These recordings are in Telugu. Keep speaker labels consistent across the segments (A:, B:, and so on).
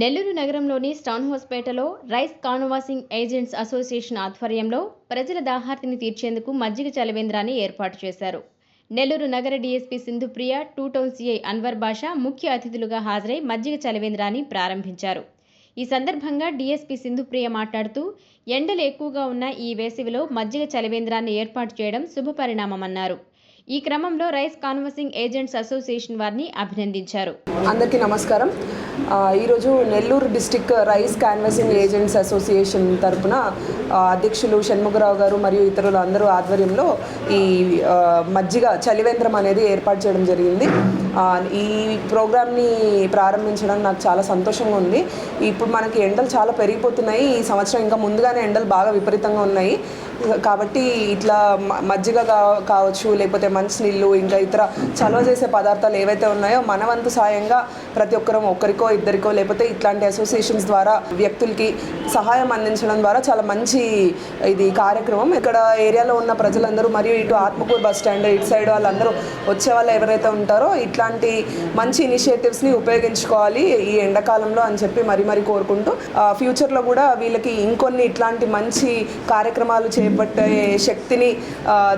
A: Nellore నగరంలోని స్టాన్ హౌస్పేటలో రైస్ కాన్వాసింగ్ ఏజెంట్స్ అసోసియేషన్ ఆధ్వర్యంలో ప్రజల దాహార్తిని తీర్చేందుకు మజ్జిగ చలవేంద్రాన్ని ఏర్పాటు చేశారు. నెల్లూరు నగర DSP Sindhupriya two town CI Anwar Basha ముఖ్య అతిథులుగా హాజరై మజ్జిగ చలవేంద్రాన్ని ప్రారంభించారు. ఈ సందర్భంగా డీఎస్పీ సింధుప్రియ మాట్లాడుతూ ఎండలు ఎక్కువగా ఉన్న ఈ వేసవిలో మజ్జిగ చలవేంద్రాన్ని ఏర్పాటు చేయడం శుభపరిణామమన్నారు. ఈ క్రమంలో రైస్ కాన్వర్సింగ్ ఏజెంట్స్ అసోసియేషన్ వారిని అభినందించారు.
B: అందరికీ నమస్కారం. ఈరోజు Nellore district rice conversing agents association తరపున అధ్యక్షులు షణ్ముఖరావు గారు మరియు ఇతరులు అందరూ ఆధ్వర్యంలో ఈ మజ్జిగ చలివేంద్రం అనేది ఏర్పాటు చేయడం జరిగింది. ఈ ప్రోగ్రామ్ని ప్రారంభించడం నాకు చాలా సంతోషంగా ఉంది. ఇప్పుడు మనకి ఎండలు చాలా పెరిగిపోతున్నాయి. ఈ సంవత్సరం ఇంకా ముందుగానే ఎండలు బాగా విపరీతంగా ఉన్నాయి. కాబట్టి ఇట్లా మజ్జిగ కా- కావచ్చు లేకపోతే మంచినీళ్ళు ఇంకా ఇతర చలవ చేసే పదార్థాలు ఏవైతే ఉన్నాయో మన వంతు సాయంగా ప్రతి ఒక్కరం ఒక్కరికో ఇద్దరికో లేకపోతే ఇట్లాంటి అసోసియేషన్స్ ద్వారా వ్యక్తులకి సహాయం అందించడం ద్వారా చాలా మంచి ఇది కార్యక్రమం. ఇక్కడ ఏరియాలో ఉన్న ప్రజలందరూ మరియు ఇటు ఆత్మకూరు బస్ స్టాండ్ ఇటు సైడ్ వాళ్ళందరూ వచ్చే వాళ్ళు ఎవరైతే ఉంటారో ఇట్లా ఇట్లాంటి మంచి ఇనిషియేటివ్స్ని ఉపయోగించుకోవాలి ఈ ఎండాకాలంలో అని చెప్పి మరి మరి కోరుకుంటూ ఫ్యూచర్ ఫ్యూచర్లో కూడా వీళ్ళకి ఇంకొన్ని ఇట్లాంటి మంచి కార్యక్రమాలు చేపట్టే శక్తిని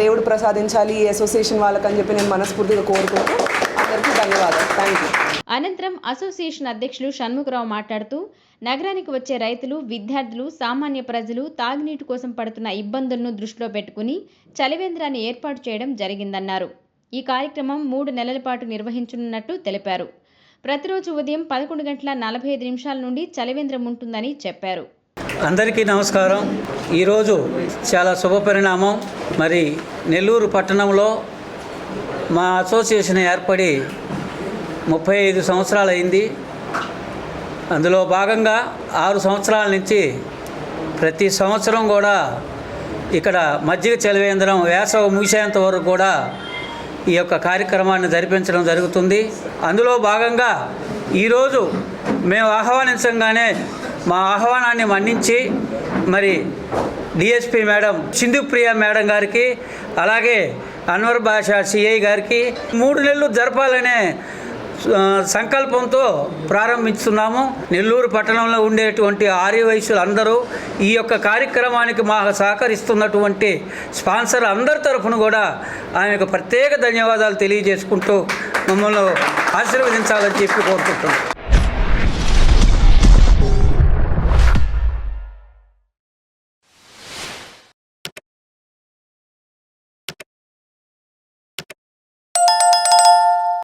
B: దేవుడు ప్రసాదించాలి ఈ అసోసియేషన్ వాళ్ళకని చెప్పి నేను మనస్ఫూర్తిగా కోరుకుంటూ అందరికీ ధన్యవాదాలు. థ్యాంక్ యూ
A: అనంతరం అసోసియేషన్ అధ్యక్షులు షణ్ముఖరావు మాట్లాడుతూ నగరానికి వచ్చే రైతులు విద్యార్థులు సామాన్య ప్రజలు తాగునీటి కోసం పడుతున్న ఇబ్బందులను దృష్టిలో పెట్టుకుని చలివేంద్రాన్ని ఏర్పాటు చేయడం జరిగిందన్నారు. ఈ కార్యక్రమం మూడు నెలల పాటు నిర్వహించనున్నట్టు తెలిపారు. ప్రతిరోజు ఉదయం పదకొండు గంటల నలభై ఐదు నిమిషాల నుండి చలివేంద్రం ఉంటుందని చెప్పారు.
C: అందరికీ నమస్కారం. ఈరోజు చాలా శుభ పరిణామం. మరి నెల్లూరు పట్టణంలో మా అసోసియేషన్ ఏర్పడి ముప్పై ఐదు సంవత్సరాలు అయింది అందులో భాగంగా ఆరు సంవత్సరాల నుంచి ప్రతి సంవత్సరం కూడా ఇక్కడ మజ్జిగ చలివేంద్రం వేసవి ముగిసేంత వరకు కూడా ఈ యొక్క కార్యక్రమాన్ని జరిపించడం జరుగుతుంది. అందులో భాగంగా ఈరోజు మేము ఆహ్వానించగానే మా ఆహ్వానాన్ని మన్నించి మరి డిఎస్పి మేడం సింధుప్రియ మేడం గారికి అలాగే అన్వర్ బాషా సిఐ గారికి మూడు నెలలు జరపాలనే సంకల్పంతో ప్రారంభిస్తున్నాము. నెల్లూరు పట్టణంలో ఉండేటువంటి ఆర్య వయసులు అందరూ ఈ యొక్క కార్యక్రమానికి మాకు సహకరిస్తున్నటువంటి స్పాన్సర్ అందరి తరఫున కూడా ఆయనకు ప్రత్యేక ధన్యవాదాలు తెలియజేసుకుంటూ మమ్మల్ని ఆశీర్వదించాలని చెప్పి కోరుకుంటున్నాం.